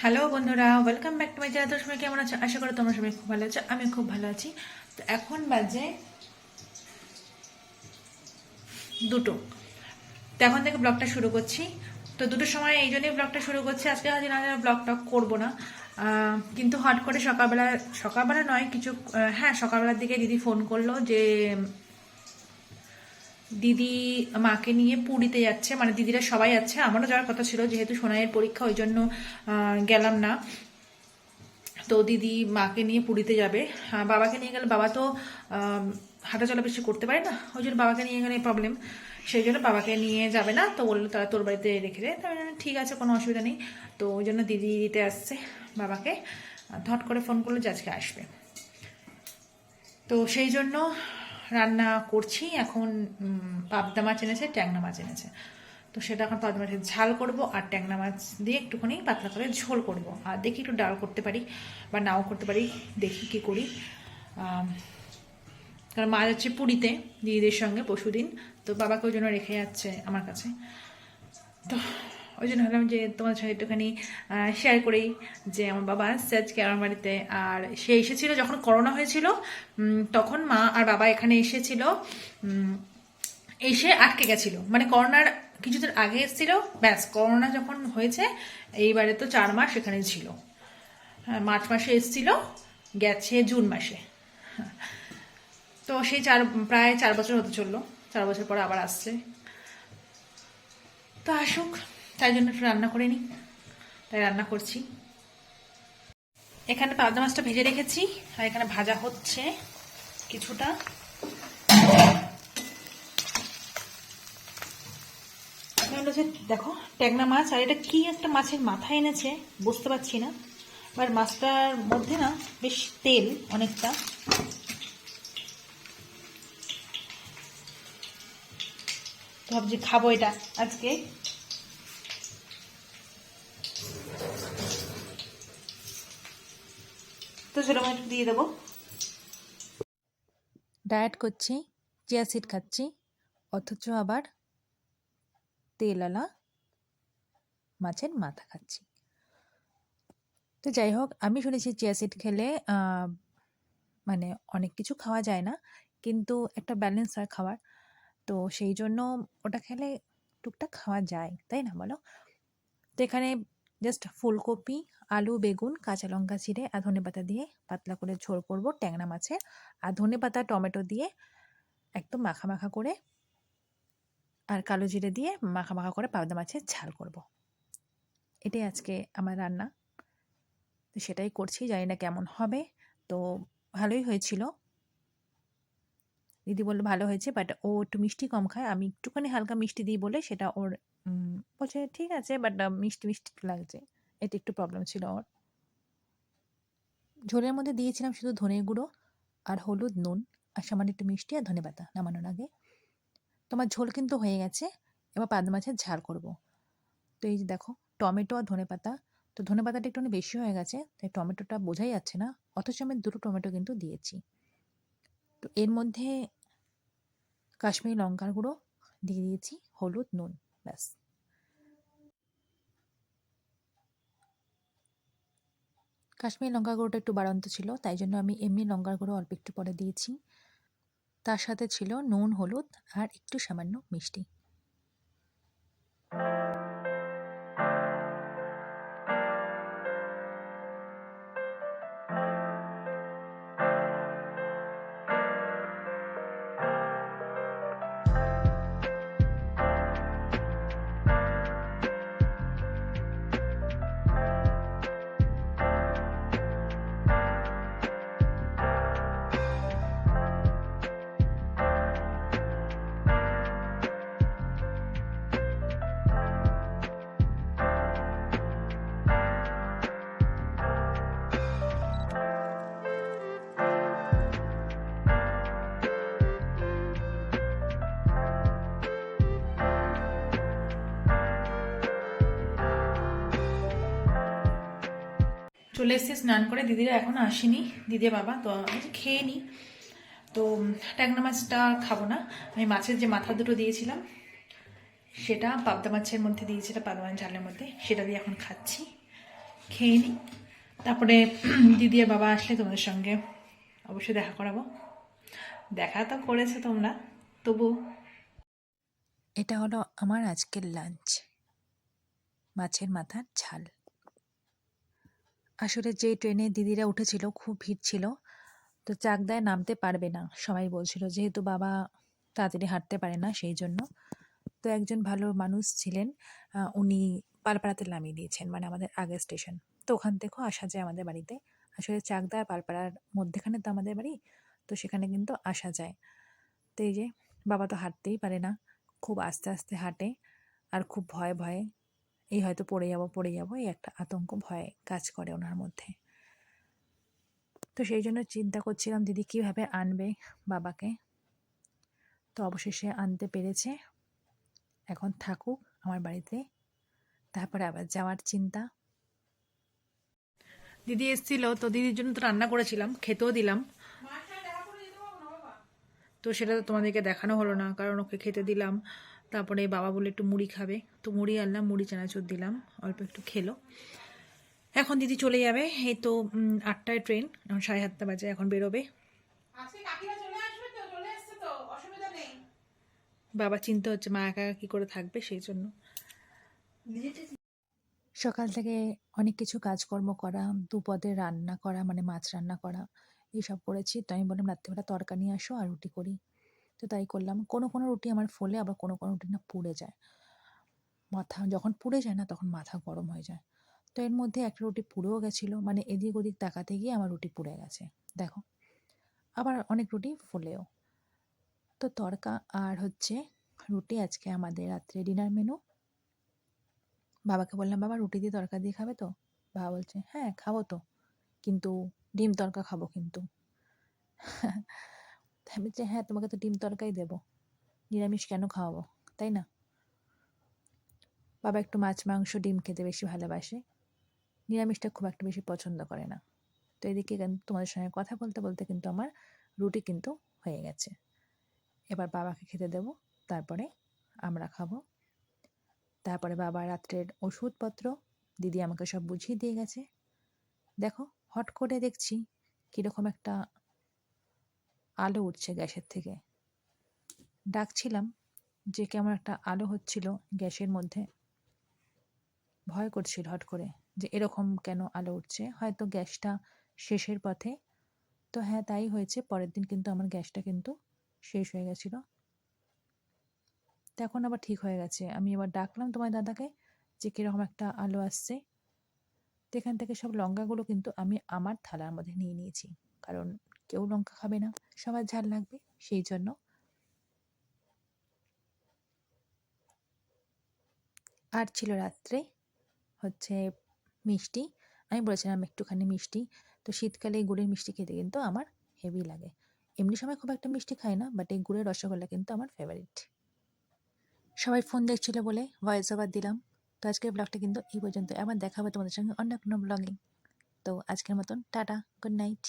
Hello বন্ধুরা welcome back to my channel সবাই কেমন আছো? আশা করি তোমরা সবাই খুব ভালো আছো, আমি খুব ভালো আছি। তো এখন বাজে দুটো। তো এখন থেকে ব্লগটা শুরু করছি। তো দুটোর সময় এই জন্যই ব্লগটা শুরু করছি। আজকে হয়তো না ব্লগ টক করব না। কিন্তু হট করে সকালবেলা সকালবেলা নয়, কিছু হ্যাঁ সকালবেলার দিকে দিদি ফোন করল যে দিদি মাকে নিয়ে পুরীতে যাচ্ছে মানে দিদিরা সবাই যাচ্ছে। আমারও যাওয়ার কথা ছিল যেহেতু সোনাইয়ের পরীক্ষা ওই জন্য গেলাম না। তো দিদি মাকে নিয়ে পুরীতে যাবে। বাবাকে নিয়ে গেলে বাবা তো আম, হাঁটাচলা বেশি করতে পারে না ওই জন্য বাবাকে নিয়ে গেলে প্রবলেম সেই জন্য বাবাকে নিয়ে যাবে না। তো বলল তারা তোর বাড়িতে রেখে দেয় তো ঠিক আছে কোনো অসুবিধা নেই। তো ওই জন্য দিদি দিতে আসছে বাবাকে। ধট করে ফোন করল যে আজকে আসবে। তো সেই জন্য রান্না করছি, এখন পাবদা মাছ এনেছে ট্যাংনা মাছ এনেছে। তো সেটা এখন পাবদা মাছের ঝাল করব আর ট্যাংনা মাছ দিয়ে একটুখানি পাতলা করে ঝোল করব। আর দেখি একটু ডাল করতে পারি বা নাও করতে পারি, দেখি কি করি। কারণ মা যাচ্ছে পুরীতে, দিদিদের সঙ্গে পশুদিন তো বাবাকে ওই জন্য রেখে যাচ্ছে আমার কাছে। তো ওই জন্য ভাবলাম যে তোমাদের সাথে একটুখানি শেয়ার করি যে আমার বাবা আসছে আজকে আমার বাড়িতে আর সে এসেছিল যখন করোনা হয়েছিল তখন মা আর বাবা এখানে এসেছিল এসে আটকে গেছিল। মানে করোনার কিছুদিন আগে এসেছিল ব্যাস করোনা যখন হয়েছে এইবারে তো চার মাস এখানে ছিল। হ্যাঁ, মার্চ মাসে এসেছিল গেছে জুন মাসে। তো সেই চার প্রায় চার বছর হতে চলল চার বছর পরে আবার আসছে। তো আসুক। তাই জন্য একটু রান্না করে নিই। তাই রান্না করছি। এখানে পাবদা মাছটা ভেজে রেখেছি, আর এখানে ভাজা হচ্ছে কিছুটা। দেখো ট্যাংনা মাছ, আর এটা কি একটা মাছের মাথা এনেছে বুঝতে পারছি না। আর মাছটার মধ্যে না বেশ তেল অনেকটা। ভাবছি খাব এটা আজকে। তো সেরকম একটু দিয়ে দেবো। ডায়েট করছি, চিয়া সিড খাচ্ছি, অথচ আবার তেলওয়ালা মাছের মাথা খাচ্ছি। তো যাই হোক, আমি শুনেছি চিয়া সিড খেলে মানে অনেক কিছু খাওয়া যায় না, কিন্তু একটা ব্যালেন্স হয় খাওয়ার। তো সেই জন্য ওটা খেলে টুকটাক খাওয়া যায়, তাই না বলো? তো এখানে জাস্ট ফুলকপি, আলু, বেগুন, কাঁচা লঙ্কা চিড়ে আর ধনে পাতা দিয়ে পাতলা করে ঝোল করব ট্যাংরা মাছের আর ধনে পাতা, টমেটো দিয়ে একদম মাখা মাখা করে আর কালো জিরে দিয়ে মাখা মাখা করে পাবদা মাছের ঝাল করব। এটাই আজকে আমার রান্না। তো সেটাই করছি, জানি না কেমন হবে। তো ভালোই হয়েছিল। দিদি বলল ভালো হয়েছে বাট ও একটু মিষ্টি কম খায়। আমি একটুখানি হালকা মিষ্টি দিই বলে সেটা ওর বলছে, ঠিক আছে বাট মিষ্টি মিষ্টি লাগছে। এটা একটু প্রবলেম ছিল ওর। ঝোলের মধ্যে দিয়েছিলাম শুধু ধনে গুঁড়ো আর হলুদ, নুন আর সামান্য একটু মিষ্টি আর ধনে পাতা নামানোর আগে। তোমার ঝোল কিন্তু হয়ে গেছে, এবার পাদ মাছের ঝাল করব। তো এই যে দেখো, টমেটো আর ধনে পাতা। তো ধনে পাতাটা একটু বেশি হয়ে গেছে, তাই টমেটোটা বোঝাই যাচ্ছে না, অথচ আমি দুটো টমেটো কিন্তু দিয়েছি। তো এর মধ্যে কাশ্মীরি লঙ্কার গুঁড়ো দিয়ে দিয়েছি, হলুদ, নুন। ব্যাস কাশ্মীর লঙ্কা গুঁড়োটা একটু বাড়ন্ত ছিল, তাই জন্য আমি এমনি লঙ্কার গুঁড়ো অল্প একটু পরে দিয়েছি। তার সাথে ছিল নুন, হলুদ আর একটু সামান্য মিষ্টি। চলে এসেছি, স্নান করে দিদিরা এখনও আসেনি দিদি বাবা, তো খেয়ে নিই তো, ট্যাংরা মাছটা খাব না। আমি মাছের যে মাথা দুটো দিয়েছিলাম, সেটা পাবদা মাছের মধ্যে দিয়েছি, এটা পাবদা মাছ ঝালের মধ্যে, সেটা দিয়ে এখন খাচ্ছি। খেয়ে নিই তারপরে দিদি আর বাবা আসলে তোমাদের সঙ্গে অবশ্যই দেখা করাবো। দেখা তো করেছ তোমরা তবু এটা হলো আমার আজকের লাঞ্চ, মাছের মাথার ঝাল। আসলে যে ট্রেনে দিদিরা উঠেছিল, খুব ভিড় ছিল। তো চাকদায় নামতে পারবে না, সবাই বলছিল। যেহেতু বাবা তাড়াতাড়ি হাঁটতে পারে না, সেই জন্য। তো একজন ভালো মানুষ ছিলেন উনি পালপাড়াতে নামিয়ে দিয়েছেন মানে আমাদের আগের স্টেশন তো ওখান থেকেও আসা যায় আমাদের বাড়িতে। আসলে চাকদা আর পালপাড়ার মধ্যেখানে তো আমাদের বাড়ি, তো সেখানে কিন্তু আসা যায়। তো এই যে, বাবা তো হাঁটতেই পারে না, খুব আস্তে আস্তে হাঁটে, আর খুব ভয়ে ভয়ে এই হয়তো পড়ে যাব পড়ে যাব এই একটা আতঙ্ক ভয় কাজ করে ওনার মধ্যে। তো সেই জন্য চিন্তা করছিলাম দিদি কীভাবে আনবে বাবাকে? তো অবশেষে আনতে পেরেছে। এখন থাকুক আমার বাড়িতে তারপরে আবার যাওয়ার চিন্তা। দিদি এসেছিল তো দিদির জন্য তো রান্না করেছিলাম খেতেও দিলাম। তো সেটা তো তোমাদেরকে দেখানো হলো না কারণ ওকে খেতে দিলাম। তারপরে বাবা বলে একটু মুড়ি খাবে। তো মুড়ি আনলাম মুড়ি চানাচুর দিলাম অল্প একটু খেলো। এখন দিদি চলে যাবে এই তো আটটায় ট্রেন এখন সাড়ে সাতটা বাজে এখন বেরোবে। আজকে কাকিরা চলে আসবে তো? চলে এসছে তো? অসুবিধা নেই। বাবা চিন্তা হচ্ছে মা একা একা কী করে থাকবে সেই জন্য। সকাল থেকে অনেক কিছু কাজকর্ম করা দুপদে রান্না করা মানে মাছ রান্না করা এইসব করেছি। তো আমি বললাম রাত্রিবেলা তরকা নিয়ে আসো আর রুটি করি। তো তাই করলাম। কোনো কোনো রুটি আমার ফোলে, আবার কোনো কোনো রুটি না পুড়ে যায়। মাথা যখন পুড়ে যায় না, তখন মাথা গরম হয়ে যায়। তো এর মধ্যে একটা রুটি পুড়েও গেছিল মানে এদিক ওদিক তাকাতে গিয়ে আমার রুটি পুড়ে গেছে। দেখো, আবার অনেক রুটি ফুলেও। তো তরকা আর হচ্ছে রুটি আজকে আমাদের রাত্রে ডিনার মেনু বাবাকে বললাম, বাবা, রুটি দিয়ে তরকা দিয়ে খাবে তো? বাবা বলছে হ্যাঁ খাব তো। কিন্তু ডিম তরকা খাব কিন্তু। তাই আমি বলছি হ্যাঁ তোমাকে তো ডিম তরকারি দেবো। নিরামিষ কেন খাওয়াবো? তাই না? বাবা একটু মাছ, মাংস, ডিম খেতে বেশি ভালোবাসে। নিরামিষটা খুব একটা বেশি পছন্দ করে না। তো এদিকে তোমাদের সঙ্গে কথা বলতে বলতে কিন্তু আমার রুটি কিন্তু হয়ে গেছে। এবার বাবাকে খেতে দেবো, তারপরে আমরা খাব। তারপরে বাবা রাত্রের ওষুধপত্র, দিদি আমাকে সব বুঝিয়ে দিয়ে গেছে। দেখো, হট করে দেখছি কীরকম একটা আলো উঠছে গ্যাসের থেকে। ডাকছিলাম যে কেমন একটা আলো হচ্ছিল গ্যাসের মধ্যে। ভয় করছিল হট করে যে এরকম কেন আলো উঠছে? হয়তো গ্যাসটা শেষের পথে। তো হ্যাঁ তাই হয়েছে। পরের দিন কিন্তু আমার গ্যাসটা কিন্তু শেষ হয়ে গেছিল। এখন আবার ঠিক হয়ে গেছে। আমি এবার ডাকলাম তোমার দাদাকে যে কীরকম একটা আলো আসছে। তো এখান থেকে সব লঙ্কাগুলো কিন্তু আমি আমার থালার মধ্যে নিয়ে নিয়েছি। কারণ কেউ লঙ্কা খাবে না, সবার ঝাল লাগবে, সেই জন্য। আর ছিল রাত্রে হচ্ছে মিষ্টি, আমি বলেছিলাম একটুখানি মিষ্টি, তো শীতকালে এই গুড়ের মিষ্টি খেতে কিন্তু আমার হেভি লাগে। এমনি সময় খুব একটা মিষ্টি খাই না বাট এই গুড়ের রসগোল্লা কিন্তু আমার ফেভারিট সবাই ফোন দেখছিল বলে ভয়েস ওভার দিলাম। তো আজকের ব্লগটা কিন্তু এই পর্যন্ত আবার দেখা হবে তোমাদের সঙ্গে অন্য কোনো ব্লগিং তো আজকের মতন টাটা গুড নাইট